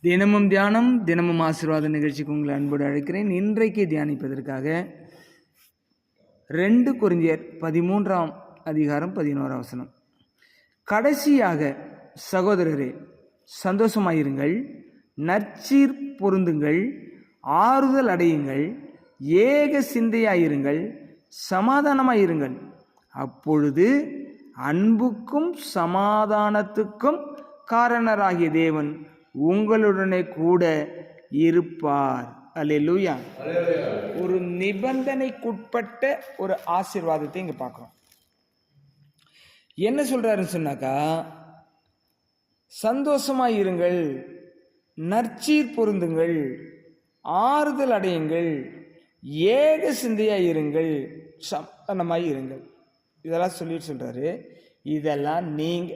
தினமும் தியானம் தினமும் ஆசீர்வாத நிகழ்ச்சிக்கு உங்களை அன்போடு அழைக்கிறேன். இன்றைக்கு தியானிப்பதற்காக ரெண்டு குறிஞ்சியர் பதிமூன்றாம் அதிகாரம் பதினோராம் வசனம். கடைசியாக சகோதரரே சந்தோஷமாயிருங்கள். நற்சீர் பொருந்துங்கள். ஆறுதல் அடையுங்கள். ஏக சிந்தையாயிருங்கள். சமாதானமாயிருங்கள். அப்பொழுது அன்புக்கும் சமாதானத்துக்கும் காரணராகிய தேவன் உங்களுடனே கூட இருப்பார். அல்லேலூயா. ஒரு நிபந்தனைக்குட்பட்ட ஒரு ஆசீர்வாதத்தை இங்க பார்க்குறோம். என்ன சொல்றாருன்னு சொன்னாக்கா சந்தோஷமாக இருங்கள் நற்சீர் பொருந்துங்கள் ஆறுதல் அடையுங்கள் ஏக சிந்தையாக இருங்கள் சமாதானமாய் இருங்கள். இதெல்லாம் சொல்லிட்டு சொல்றாரு. இதெல்லாம் நீங்க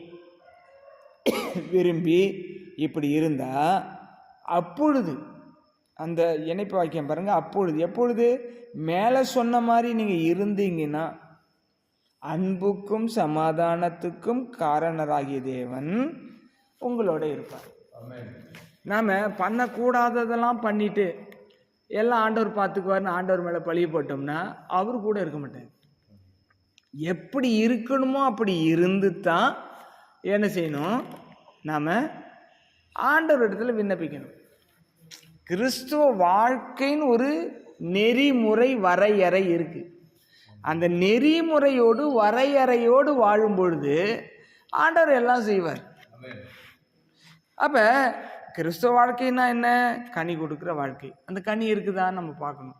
விரும்பி இப்படி இருந்தா அப்பொழுது அந்த இணைப்பு வாக்கியம் பாருங்க அப்பொழுது எப்பொழுது? மேலே சொன்ன மாதிரி நீங்கள் இருந்தீங்கன்னா அன்புக்கும் சமாதானத்துக்கும் காரணராகிய தேவன் உங்களோட இருப்பார். நாம் பண்ணக்கூடாததெல்லாம் பண்ணிட்டு எல்லாம் ஆண்டவர் பார்த்துக்குவார்னு ஆண்டவர் மேலே பழிய போட்டோம்னா அவர் கூட இருக்க மாட்டார். எப்படி இருக்கணுமோ அப்படி இருந்து தான் என்ன செய்யணும்? நாம் ஆண்டவர் இடத்துல விண்ணப்பிக்கணும். கிறிஸ்துவ வாழ்க்கைன்னு ஒரு நெறிமுறை வரையறை இருக்குது அந்த நெறிமுறையோடு வரையறையோடு வாழும் பொழுது ஆண்டவர் எல்லாம் செய்வார். அப்போ கிறிஸ்துவ வாழ்க்கைன்னா என்ன? கனி கொடுக்குற வாழ்க்கை. அந்த கனி இருக்குதான்னு நம்ம பார்க்கணும்.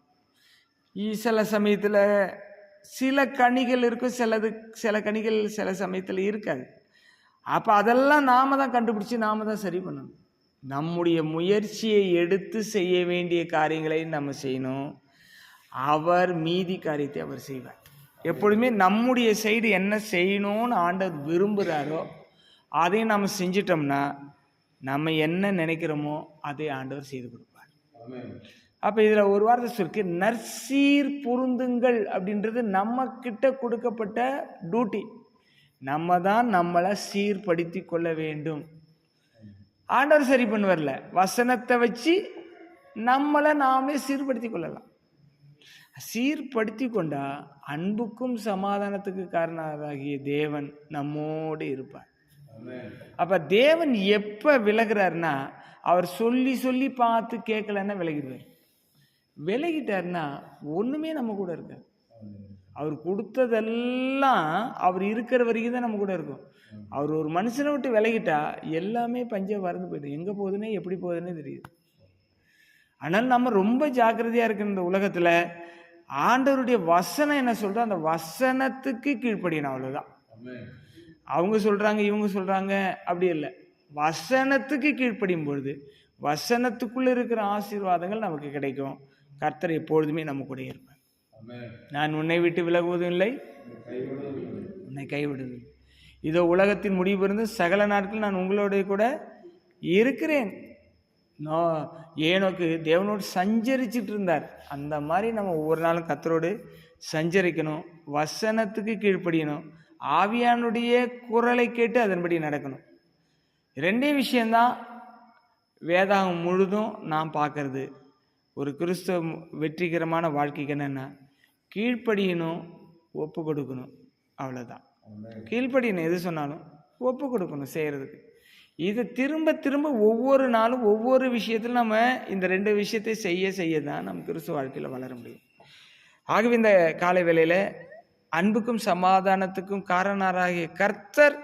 இ- சில சமயத்தில் சில கனிகள் இருக்கும் சிலது சில கனிகள் சில சமயத்தில் இருக்காது. அப்போ அதெல்லாம் நாம தான் கண்டுபிடிச்சி நாம தான் சரி பண்ணணும். நம்முடைய முயற்சியை எடுத்து செய்ய வேண்டிய காரியங்களை நம்ம செய்யணும். அவர் மீதி காரியத்தை அவர் செய்வார். எப்பொழுதுமே நம்முடைய சைடு என்ன செய்யணும்னு ஆண்டவர் விரும்புகிறாரோ அதையும் நம்ம செஞ்சிட்டோம்னா நம்ம என்ன நினைக்கிறோமோ அதை ஆண்டவர் செய்து கொடுப்பார். அப்போ இதில் ஒரு வார்த்தை சொல்லிருக்கு நற்சீர் பொருந்துங்கள் அப்படின்றது நம்மக்கிட்ட கொடுக்கப்பட்ட டியூட்டி நம்ம தான் நம்மளை சீர்படுத்தி கொள்ள வேண்டும் ஆண்டவர் சரி பண்ணுவார்ல? வசனத்தை வச்சு நம்மளை நாமே சீர்படுத்தி கொள்ளலாம் சீர்படுத்தி கொண்டா அன்புக்கும் சமாதானத்துக்கு காரணராகிய தேவன் நம்மோடு இருப்பார். அப்ப தேவன் எப்ப விலகிறார்னா அவர் சொல்லி சொல்லி பார்த்து கேட்கலன்னா விலகிடுவார். விலகிட்டாருன்னா ஒண்ணுமே நம்ம கூட இருக்காது. அவர் கொடுத்ததெல்லாம் அவர் இருக்கிற வரைக்கும் தான் நம்ம கூட இருக்கும். அவர் ஒரு மனுஷனை விட்டு விலகிட்டா எல்லாமே பஞ்சம் வறந்து போயிடும். எங்க போகுதுன்னே எப்படி போகுதுன்னே தெரியுது. ஆனால் நம்ம ரொம்ப ஜாக்கிரதையா இருக்கிற இந்த உலகத்துல ஆண்டவருடைய வசனம் என்ன சொல்றா? அந்த வசனத்துக்கு கீழ்ப்படியணும் அவ்வளவுதான். அவங்க சொல்றாங்க இவங்க சொல்றாங்க அப்படி இல்லை. வசனத்துக்கு கீழ்ப்படியும் பொழுது வசனத்துக்குள்ள இருக்கிற ஆசீர்வாதங்கள் நமக்கு கிடைக்கும். கர்த்தர் எப்பொழுதுமே நம்ம கூட இருப்பார். நான் உன்னை விட்டு விலகுவதும் இல்லை. உன்னை கைவிடுவதில்லை இதோ உலகத்தின் முடிவு இருந்து சகல நாட்கள் நான் உங்களோட கூட இருக்கிறேன். நோ ஏனோக்கு தேவனோடு சஞ்சரிச்சிட்டு இருந்தார். அந்த மாதிரி நம்ம ஒவ்வொரு நாளும் கத்தரோடு சஞ்சரிக்கணும். வசனத்துக்கு கீழ்ப்படியணும். ஆவியானுடைய குரலை கேட்டு அதன்படி நடக்கணும். ரெண்டே விஷயந்தான் வேதாகம் முழுதும் நாம் பார்க்கறது. ஒரு கிறிஸ்தவ வெற்றிகரமான வாழ்க்கைக்கு என்னென்னா கீழ்ப்படியணும் ஒப்பு கொடுக்கணும். அவ்வளோதான் கீழ்ப்படியணும் எது சொன்னாலும் ஒப்பு கொடுக்கணும் செய்கிறதுக்கு இது திரும்ப திரும்ப ஒவ்வொரு நாளும் ஒவ்வொரு விஷயத்திலும் நம்ம இந்த ரெண்டு விஷயத்தை செய்ய செய்ய தான் நம்ம கிறிஸ்துவ வாழ்க்கையில் வளர முடியும். ஆகவே இந்த காலை வேளையில் அன்புக்கும் சமாதானத்துக்கும் காரணராகிய கர்த்தர்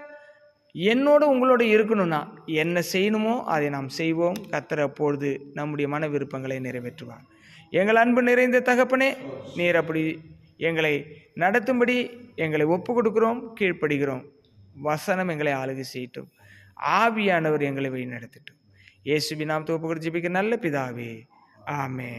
என்னோடு உங்களோட இருக்கணும்னா என்ன செய்யணுமோ அதை நாம் செய்வோம். கர்த்தர் அப்பொழுது நம்முடைய மன விருப்பங்களை நிறைவேற்றுவார். எங்கள் அன்பு நிறைந்த தகப்பனே நீர் அப்படி எங்களை நடத்தும்படி எங்களை ஒப்பு கொடுக்கிறோம் கீழ்ப்படுகிறோம். வசனம் எங்களை ஆளுகை செய்யட்டும். ஆவியானவர் எங்களை வழி நடத்தட்டும் இயேசுபி நாம் தோப்பு ஜிபிக்கு நல்ல பிதாவே ஆமே